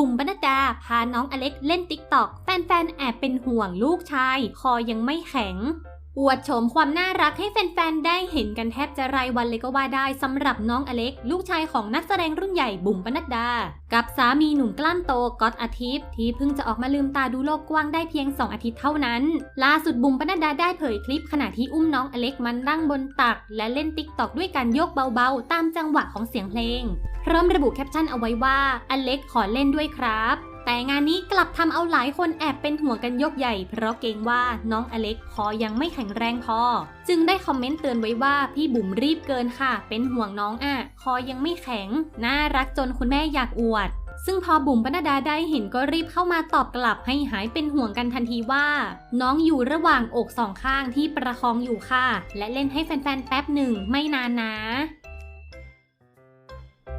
บุ๋มปนัดดาพาน้องอเล็กเล่นติ๊กต็อกแฟนๆแอบเป็นห่วงลูกชาย คอยังไม่แข็งอวดโฉมความน่ารักให้แฟนๆ ได้เห็นกันแทบจะรายวันเลยก็ว่าได้สำหรับน้องอเล็ก ลูกชายของนักแสดงรุ่นใหญ่บุ๋มปนัดดา กับสามีหนุ่มกล้ามโตก๊อตอาทิตย์ ที่เพิ่งจะออกมาลืมตาดูโลกกว้างได้เพียง 2 อาทิตย์เท่านั้น ล่าสุดบุ๋มปนัดดาได้เผยคลิปขณะที่อุ้มน้องอเล็กมันนั่งบนตัก และเล่นติ๊กตอกด้วยการโยกเบาๆ ตามจังหวะของเสียงเพลง ร้อมระบุแคปชั่นเอาไว้ว่าอเล็กขอเล่นด้วยครับ แต่งานนี้กลับทำเอาหลายคนแอบเป็นห่วงกันยกใหญ่ เพราะเกรงว่าน้องอเล็กคอยังไม่แข็งแรงพอ จึงได้คอมเมนต์เตือนไว้ว่าพี่บุ๋มรีบเกินค่ะ เป็นห่วงน้องอะคอยังไม่แข็ง น่ารักจนคุณแม่อยากอวดซึ่งพอบุ๋มปนัดดาได้เห็นก็รีบเข้ามาตอบกลับให้หายเป็นห่วงกันทันทีว่า น้องอยู่ระหว่างอกสองข้างที่ประคองอยู่ค่ะ และเล่นให้แฟนๆแป๊บหนึ่งไม่นานนะ